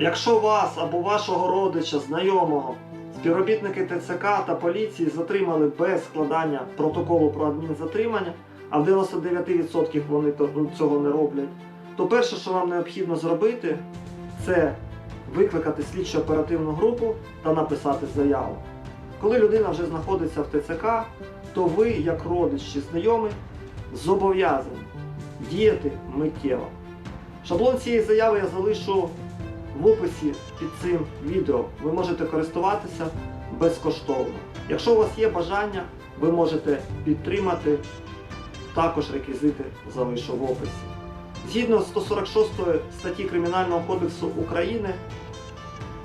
Якщо вас або вашого родича, знайомого, співробітники ТЦК та поліції затримали без складання протоколу про адмінзатримання, а в 99% вони цього не роблять, то перше, що вам необхідно зробити, це викликати слідчо оперативну групу та написати заяву. Коли людина вже знаходиться в ТЦК, то ви, як родич чи знайомий, зобов'язані діяти миттєво. Шаблон цієї заяви я залишу в описі під цим відео. Ви можете користуватися безкоштовно. Якщо у вас є бажання, ви можете підтримати. Також реквізити залишу в описі. Згідно з 146 статті Кримінального кодексу України,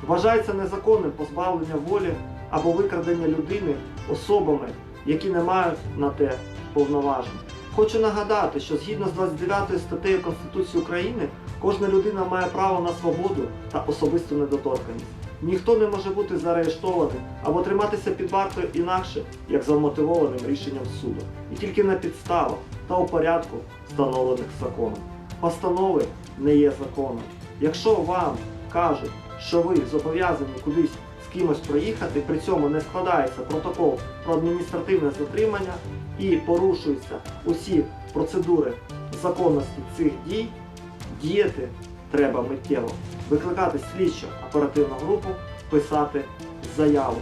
вважається незаконним позбавлення волі або викрадення людини особами, які не мають на те повноважень. Хочу нагадати, що згідно з 29 статтею Конституції України кожна людина має право на свободу та особисту недоторканність. Ніхто не може бути заарештований або триматися під вартою інакше, як за вмотивованим рішенням суду, і тільки на підставах та у порядку, встановлених законом. Постанови не є законом. Якщо вам кажуть, що ви зобов'язані кудись з кимось проїхати, при цьому не складається протокол про адміністративне затримання і порушуються усі процедури законності цих дій, діяти треба миттєво. Викликати слідчу оперативну групу, писати заяву.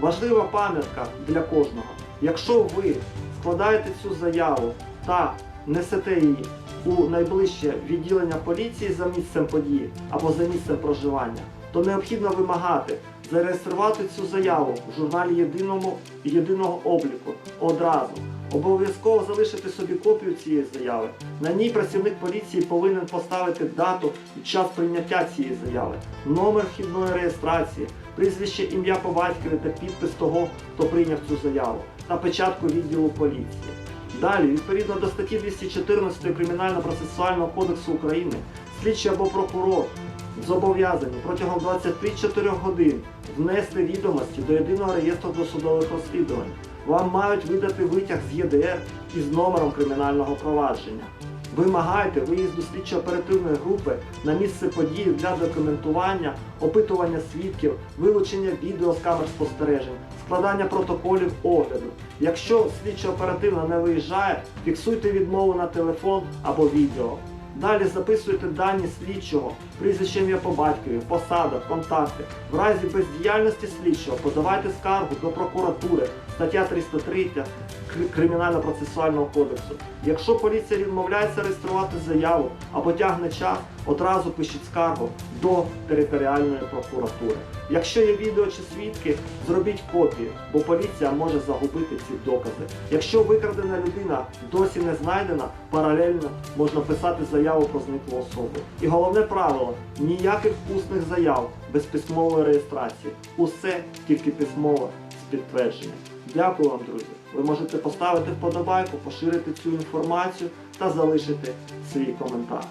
Важлива пам'ятка для кожного. Якщо ви складаєте цю заяву та несете її у найближче відділення поліції за місцем події або за місцем проживання, то необхідно вимагати зареєструвати цю заяву в журналі єдиному, єдиного обліку одразу. Обов'язково залишити собі копію цієї заяви. На ній працівник поліції повинен поставити дату і час прийняття цієї заяви, номер вхідної реєстрації, прізвище, ім'я по батькові та підпис того, хто прийняв цю заяву, та печатку відділу поліції. Далі, відповідно до статті 214 Кримінально-процесуального кодексу України, слідчий або прокурор зобов'язані протягом 24 годин внести відомості до єдиного реєстру досудових розслідувань. Вам мають видати витяг з ЄДР із номером кримінального провадження. Вимагайте виїзду слідчо-оперативної групи на місце події для документування, опитування свідків, вилучення відео з камер спостережень, складання протоколів огляду. Якщо слідчо-оперативно не виїжджає, фіксуйте відмову на телефон або відео. Далі записуйте дані слідчого, прізвище ім'я по батькові, посада, контакти. В разі бездіяльності слідчого подавайте скаргу до прокуратури, стаття 303 Кримінально-процесуального кодексу. Якщо поліція відмовляється реєструвати заяву або тягне час, одразу пишіть скаргу до територіальної прокуратури. Якщо є відео чи свідки, зробіть копії, бо поліція може загубити ці докази. Якщо викрадена людина досі не знайдена, паралельно можна писати заяву про зниклу особу. І головне правило ніяких усних заяв без письмової реєстрації. Усе тільки письмове з підтвердженням. Дякую вам, друзі. Ви можете поставити вподобайку, поширити цю інформацію та залишити свій коментар.